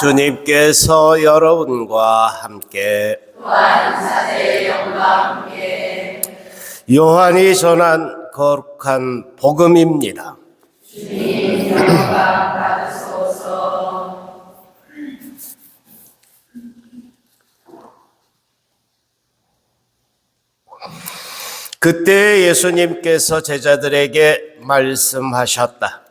주님께서 여러분과 함께 요한이 전한 거룩한 복음입니다. 그때 예수님께서 제자들에게 말씀하셨다.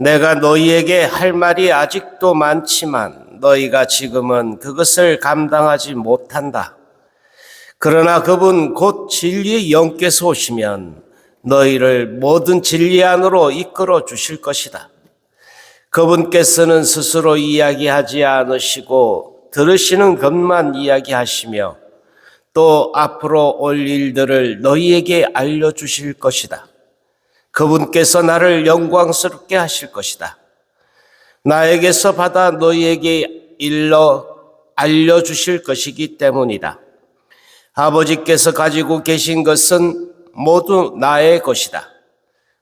내가 너희에게 할 말이 아직도 많지만 너희가 지금은 그것을 감당하지 못한다. 그러나 그분 곧 진리의 영께서 오시면 너희를 모든 진리 안으로 이끌어 주실 것이다. 그분께서는 스스로 이야기하지 않으시고 들으시는 것만 이야기하시며 또 앞으로 올 일들을 너희에게 알려주실 것이다. 그분께서 나를 영광스럽게 하실 것이다. 나에게서 받아 너희에게 일러 알려주실 것이기 때문이다. 아버지께서 가지고 계신 것은 모두 나의 것이다.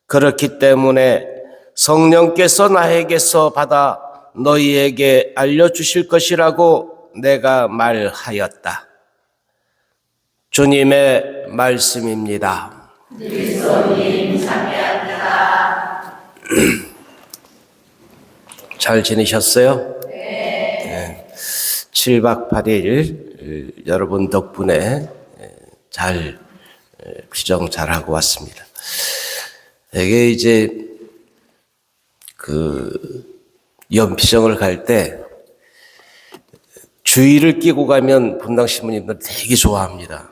그렇기 때문에 성령께서 나에게서 받아 너희에게 알려주실 것이라고 내가 말하였다. 주님의 말씀입니다. 잘 지내셨어요? 네. 7박 8일 여러분 덕분에 잘 피정 잘하고 왔습니다. 이게 이제 그 연피정을 갈 때 주의를 끼고 가면 분당 신부님들 되게 좋아합니다.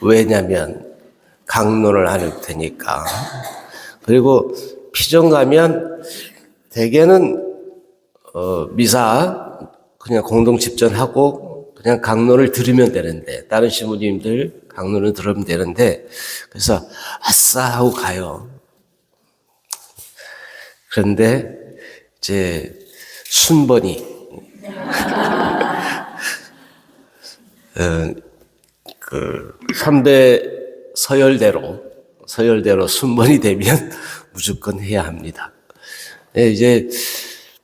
왜냐면 강론을 할 테니까. 그리고 피정 가면 대개는 어, 미사 그냥 공동 집전하고 그냥 강론을 들으면 되는데 다른 신부님들 강론을 들으면 되는데 그래서 아싸 하고 가요. 그런데 이제 순번이 어, 그 선배 서열대로 서열대로 순번이 되면 무조건 해야 합니다. 예, 이제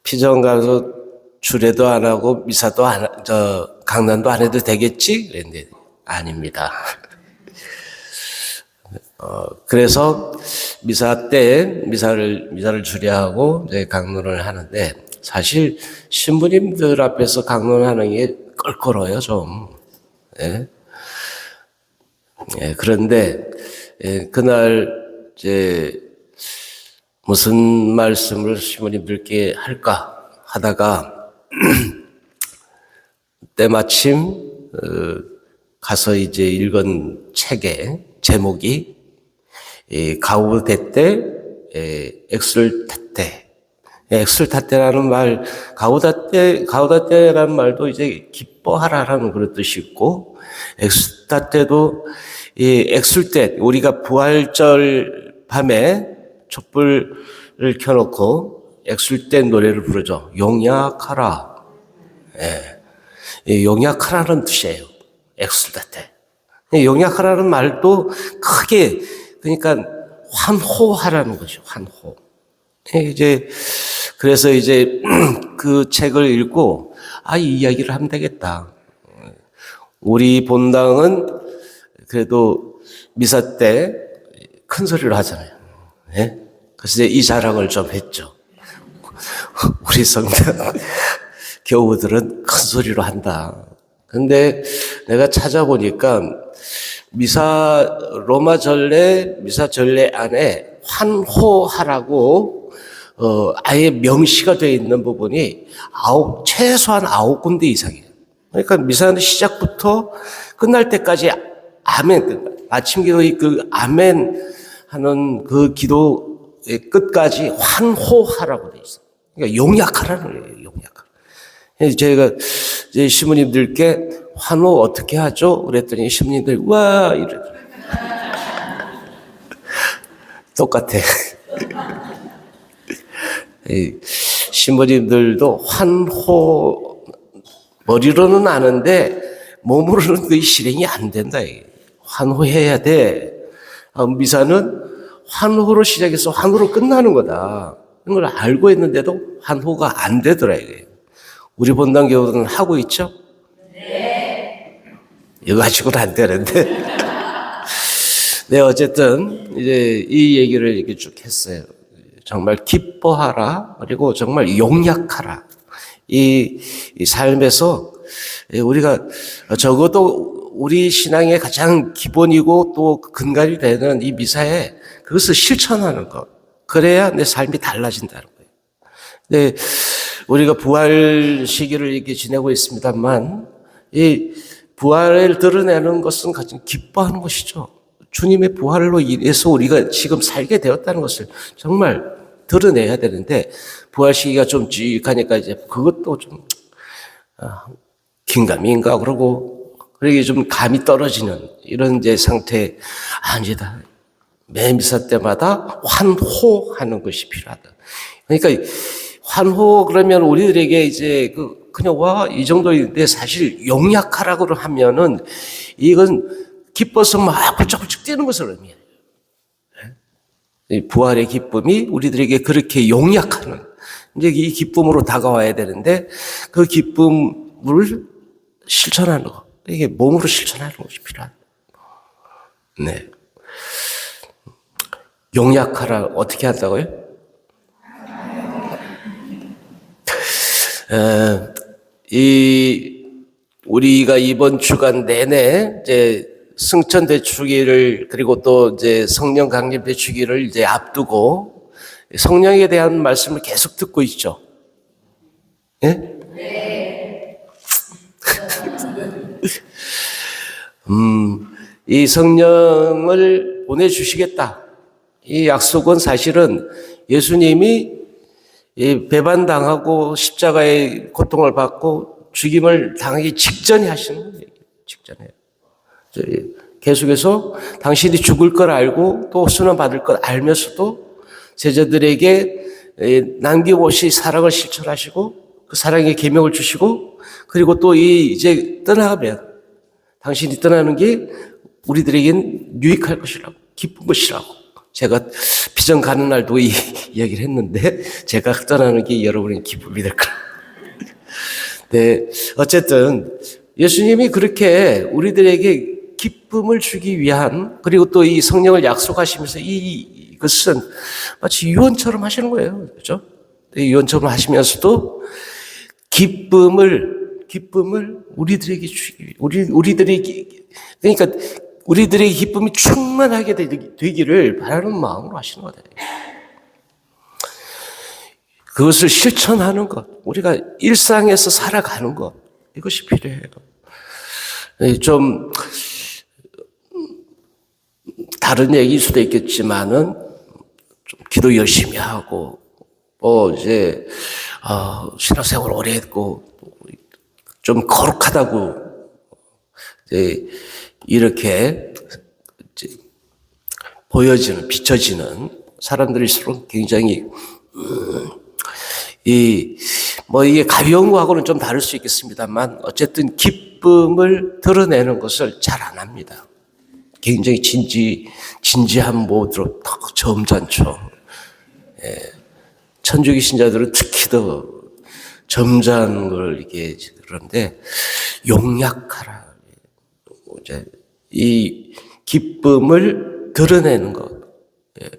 피정 가서 주례도 안 하고 미사도 안, 하- 저 강단도 안 해도 되겠지? 그랬는데 아닙니다. 어, 그래서 미사 때 미사를 미사를 주례하고 이제 강론을 하는데 사실 신부님들 앞에서 강론하는 게 껄끄러요 좀. 예. 예, 그런데 예, 그날 이제 무슨 말씀을 신부님들께 할까 하다가 때마침 어, 가서 이제 읽은 책의 제목이 이 가우데테 에, 엑술타테 예, 엑술타테라는 말 가우다테 가우다테라는 말도 이제 기뻐하라라는 그런 뜻이 있고 엑술타테도 이 엑술때 우리가 부활절 밤에 촛불을 켜놓고 엑술때 노래를 부르죠 용약하라 이 용약하라는 뜻이에요. 엑술다테. 이 용약하라는 말도 크게 그러니까 환호하라는 거죠. 환호. 예, 이제 그래서 이제 그 책을 읽고 아 이 이야기를 하면 되겠다. 우리 본당은 그래도 미사 때 큰 소리로 하잖아요. 예? 그래서 이 자랑을 좀 했죠. 우리 성당 교우들은 큰 소리로 한다. 근데 내가 찾아보니까 미사 로마 전례 미사 전례 안에 환호하라고 어 아예 명시가 되어 있는 부분이 아홉 최소한 아홉 군데 이상이에요. 그러니까 미사는 시작부터 끝날 때까지 아멘 그 아침 기도의 그 아멘 하는 그 기도의 끝까지 환호하라고 돼 있어. 그러니까 용약하라는 거예요. 용약하. 그래서 저희가 이제 시부님들께 환호 어떻게 하죠? 그랬더니 시부님들 와 이래. 똑같아. 이 신부님들도 환호 머리로는 아는데 몸으로는 그 실행이 안 된다. 환호해야 돼. 아, 미사는 환호로 시작해서 환호로 끝나는 거다. 이런 걸 알고 있는데도 환호가 안 되더라 이거예요. 우리 본당 교우들은 하고 있죠? 네. 이거 가지고는 안 되는데. 네, 어쨌든 이제 이 얘기를 이렇게 쭉 했어요. 정말 기뻐하라. 그리고 정말 용약하라. 이, 이 삶에서 우리가 적어도 우리 신앙의 가장 기본이고 또 근간이 되는 이 미사에 그것을 실천하는 것. 그래야 내 삶이 달라진다는 거예요. 네, 우리가 부활 시기를 이렇게 지내고 있습니다만, 이 부활을 드러내는 것은 가장 기뻐하는 것이죠. 주님의 부활로 인해서 우리가 지금 살게 되었다는 것을 정말 드러내야 되는데, 부활 시기가 좀 찌익하니까 이제 그것도 좀, 아, 긴가민가 그러고, 그러게 좀 감이 떨어지는 이런 이제 상태, 아니다. 매 미사 때마다 환호하는 것이 필요하다. 그러니까 환호 그러면 우리들에게 이제 그 그냥 와이 정도인데 사실 용약하라고 하면은 이건 기뻐서 막 훌쩍훌쩍 뛰는 것을 의미해요. 이 부활의 기쁨이 우리들에게 그렇게 용약하는 이제 이 기쁨으로 다가와야 되는데 그 기쁨을 실천하는 거 이게 몸으로 실천하는 것이 필요하다. 네. 용약하라 어떻게 한다고요? 에, 이 우리가 이번 주간 내내 이제 승천 대축일을 그리고 또 이제 성령 강림 대축일을 이제 앞두고 성령에 대한 말씀을 계속 듣고 있죠. 예? 음, 이 성령을 보내주시겠다. 이 약속은 사실은 예수님이 이 배반당하고 십자가의 고통을 받고 죽임을 당하기 직전에 하시는 얘기예요. 직전에. 계속해서 당신이 죽을 걸 알고 또 순환 받을 걸 알면서도 제자들에게 남김없이 사랑을 실천하시고 그 사랑의 계명을 주시고 그리고 또 이 이제 떠나가면 당신이 떠나는 게 우리들에겐 유익할 것이라고 기쁜 것이라고 제가 비전 가는 날도 이 이야기를 했는데 제가 떠나는 게 여러분의 기쁨이 될 거라. 네, 어쨌든 예수님이 그렇게 우리들에게 기쁨을 주기 위한 그리고 또 이 성령을 약속하시면서 이 이것은 마치 유언처럼 하시는 거예요, 그렇죠? 유언처럼 하시면서도 기쁨을 기쁨을 우리들에게 주기 우리 우리들에게 그러니까 우리들의 기쁨이 충만하게 되기를 바라는 마음으로 하시는 거다. 그것을 실천하는 것, 우리가 일상에서 살아가는 것, 이것이 필요해요. 좀, 다른 얘기일 수도 있겠지만은, 좀 기도 열심히 하고, 뭐, 이제, 어, 신학생활 오래 했고, 좀 거룩하다고, 이제, 이렇게 보여지는, 비춰지는 사람들일수록 굉장히, 음, 이, 뭐 이게 가벼운 거하고는 좀 다를 수 있겠습니다만, 어쨌든 기쁨을 드러내는 것을 잘 안 합니다. 굉장히 진지, 진지한 모드로 턱 점잖죠. 예. 천주교 신자들은 특히 더 점잖은 걸 이게 그런데 용약하라. 이제 이 기쁨을 드러내는 것. 예.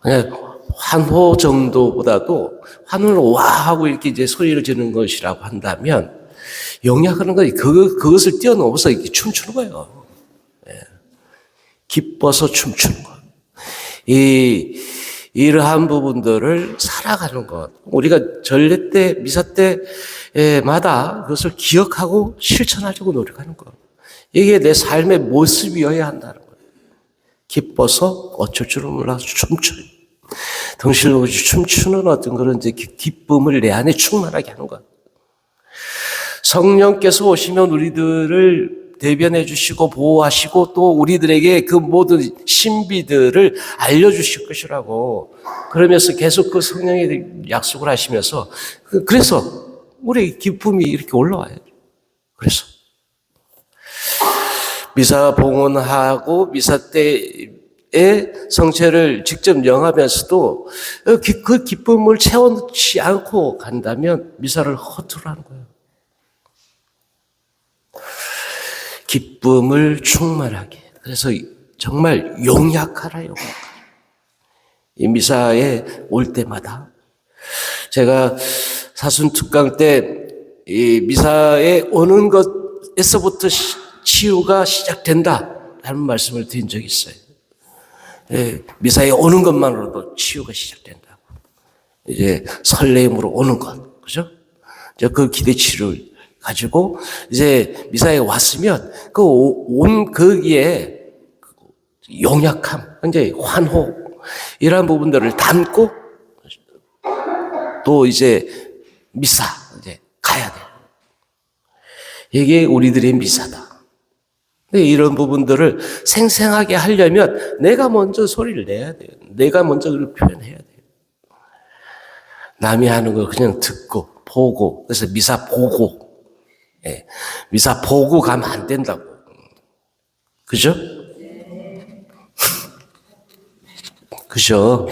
그냥 환호 정도보다도 환호를 와 하고 이렇게 이제 소리를 지르는 것이라고 한다면 영약하는 거 그, 그것을 뛰어넘어서 이렇게 춤추는 거예요. 예. 기뻐서 춤추는 것. 이, 이러한 부분들을 살아가는 것. 우리가 전례 때, 미사 때마다 그것을 기억하고 실천하려고 노력하는 것. 이게 내 삶의 모습이어야 한다는 거예요. 기뻐서 어쩔 줄은 몰라서 춤춰요. 덩실로 춤추는 어떤 그런 이제 기쁨을 내 안에 충만하게 하는 것. 성령께서 오시면 우리들을 대변해 주시고 보호하시고 또 우리들에게 그 모든 신비들을 알려주실 것이라고 그러면서 계속 그 성령의 약속을 하시면서 그, 그래서 우리 기쁨이 이렇게 올라와요. 그래서 미사 봉헌하고 미사 때 성체를 직접 영하면서도 그- 그 기쁨을 채워놓지 않고 간다면 미사를 허투루 하는 거예요. 기쁨을 충만하게. 그래서 정말 용약하라, 용약하라. 이 미사에 올 때마다 제가 사순 특강 때 이 미사에 오는 것에서부터 시- 치유가 시작된다 라는 말씀을 드린 적이 있어요. 예, 미사에 오는 것만으로도 치유가 시작된다고. 이제 설레임으로 오는 것, 그죠? 이제 그 기대치를 가지고 이제 미사에 왔으면 그 온 거기에 용약함, 이제 환호 이러한 부분들을 담고 또 이제 미사 이제 가야 돼. 이게 우리들의 미사다. 근데 이런 부분들을 생생하게 하려면 내가 먼저 소리를 내야 돼요. 내가 먼저 그걸 표현해야 돼요. 남이 하는 걸 그냥 듣고 보고 그래서 미사 보고 예. 미사 보고 가면 안 된다고. 그죠? 그죠?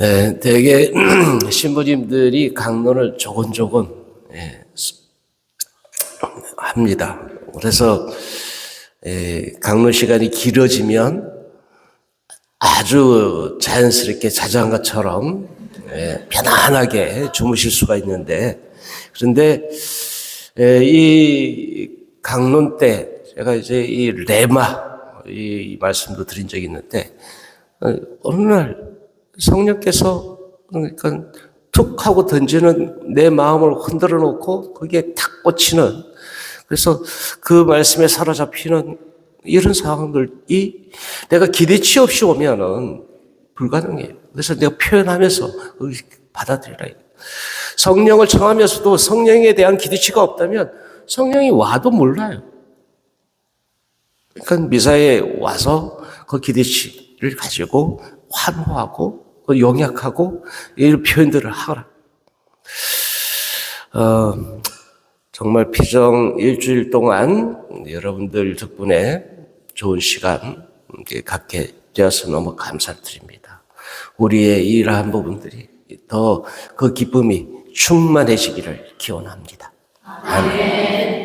예, 되게 신부님들이 강론을 조곤조곤 합니다. 그래서 예, 강론 시간이 길어지면 아주 자연스럽게 자자한 것처럼 예, 편안하게 주무실 수가 있는데 그런데 예, 이 강론 때 제가 이제 이 레마 이 말씀도 드린 적이 있는데 어, 어느 날 성령께서 그러니까 툭 하고 던지는 내 마음을 흔들어 놓고 거기에 탁 꽂히는 그래서 그 말씀에 사로잡히는 이런 상황들이 내가 기대치 없이 오면은 불가능해요. 그래서 내가 표현하면서 받아들이라. 성령을 청하면서도 성령에 대한 기대치가 없다면 성령이 와도 몰라요. 그러니까 미사에 와서 그 기대치를 가지고 환호하고 그 용약하고 이런 표현들을 하라. 어, 정말 피정 일주일 동안 여러분들 덕분에 좋은 시간 갖게 되어서 너무 감사드립니다. 우리의 이러한 부분들이 더 그 기쁨이 충만해지기를 기원합니다. 아멘.